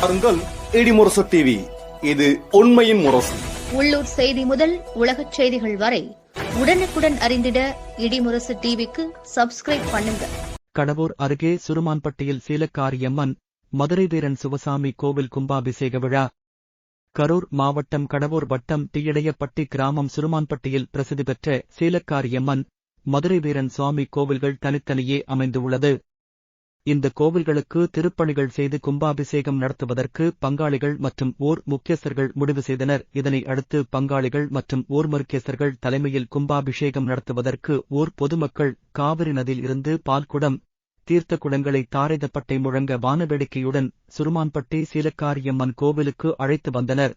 பாருங்கள் இடிமுரசு டிவி இது உண்மையின் முரசு. உள்ளூர் செய்தி முதல் உலகச் செய்திகள் வரை உடனுக்குடன் அறிந்திட இடிமுரசு டிவிக்கு சப்ஸ்கிரைப் பண்ணுங்க. கடவூர் அருகே சுருமான்பட்டியில் சீலக்காரியம்மன் மதுரை வீரன் சிவசாமி கோவில் கும்பாபிஷேக விழா. கரூர் மாவட்டம் கடவூர் வட்டம் தீயடையப்பட்டி கிராமம் சுருமான்பட்டியில் பிரசித்தி பெற்ற சீலக்காரியம்மன் மதுரை வீரன் சுவாமி கோவில்கள் தனித்தனியே அமைந்துள்ளது. இந்த கோவில்களுக்கு திருப்பணிகள் செய்து கும்பாபிஷேகம் நடத்துவதற்கு பங்காளிகள் மற்றும் ஓர் முக்கியஸ்தர்கள் முடிவு செய்தனர். இதனை அடுத்து பங்காளிகள் மற்றும் ஓர் முக்கியஸ்தர்கள் தலைமையில் கும்பாபிஷேகம் நடத்துவதற்கு ஓர் பொதுமக்கள் காவிரி நதியில் இருந்து பால்குடம் தீர்த்த குடங்களை தாரைதப்பட்டை முழங்க வானவேடிக்கையுடன் சுருமான்பட்டி சீலக்காரியம்மன் கோவிலுக்கு அழைத்து வந்தனர்.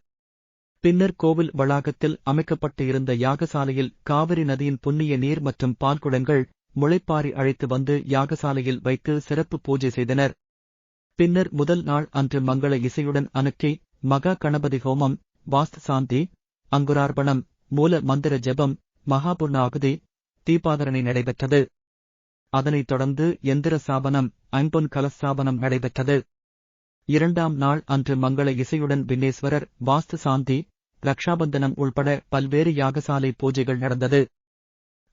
பின்னர் கோவில் வளாகத்தில் அமைக்கப்பட்டு இருந்த யாகசாலையில் காவிரி நதியின் புண்ணிய நீர் மற்றும் பால்குடங்கள் முளைப்பாரி அழைத்து வந்து யாகசாலையில் வைத்து சிறப்பு பூஜை செய்தனர். பின்னர் முதல் நாள் அன்று மங்கள இசையுடன் அனுக்கி மகா கணபதி ஹோமம் வாஸ்து சாந்தி அங்குரார்பணம் மூல மந்திர ஜெபம் மகாபூர்ணாகுதி தீபாதரணை நடைபெற்றது. அதனைத் தொடர்ந்து எந்திர சாபனம் ஐம்பொன் கலஸ்தாபனம் நடைபெற்றது. இரண்டாம் நாள் அன்று மங்கள இசையுடன் விண்ணேஸ்வரர் வாஸ்து சாந்தி ரக்ஷாபந்தனம் உள்பட பல்வேறு யாகசாலை பூஜைகள் நடந்தது.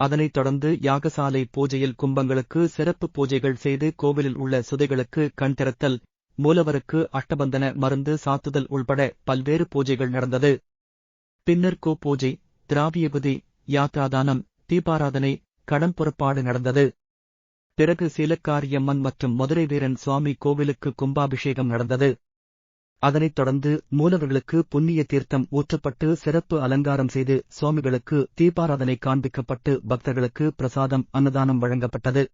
அதனைத் தொடர்ந்து யாகசாலை பூஜையில் கும்பங்களுக்கு சிறப்பு பூஜைகள் செய்து கோவிலில் உள்ள சுதைகளுக்கு கண் திறத்தல் மூலவருக்கு அஷ்டபந்தன மருந்து சாத்துதல் உள்பட பல்வேறு பூஜைகள் நடந்தது. பின்னர் கோ பூஜை திராவியபதி யாத்ராதானம் தீபாராதனை கடன் புறப்பாடு நடந்தது. பிறகு சீலக்காரியம்மன் மற்றும் மதுரை வீரன் சுவாமி கோவிலுக்கு கும்பாபிஷேகம் நடந்தது. அதனைத் தொடர்ந்து மூலவர்களுக்கு புண்ணிய தீர்த்தம் ஊற்றப்பட்டு சிறப்பு அலங்காரம் செய்து சுவாமிகளுக்கு தீபாராதனை காண்பிக்கப்பட்டு பக்தர்களுக்கு பிரசாதம் அன்னதானம் வழங்கப்பட்டது.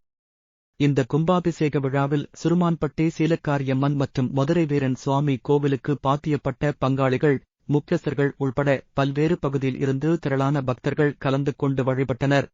இந்த கும்பாபிஷேக விழாவில் சுருமான்பட்டி சீலக்காரியம்மன் மற்றும் மதுரை வீரன் சுவாமி கோவிலுக்கு பாத்தியப்பட்ட பங்காளிகள் முக்கியஸ்தர்கள் உள்பட பல்வேறு பகுதியில் இருந்து திரளான பக்தர்கள் கலந்து கொண்டு வழிபட்டனர்.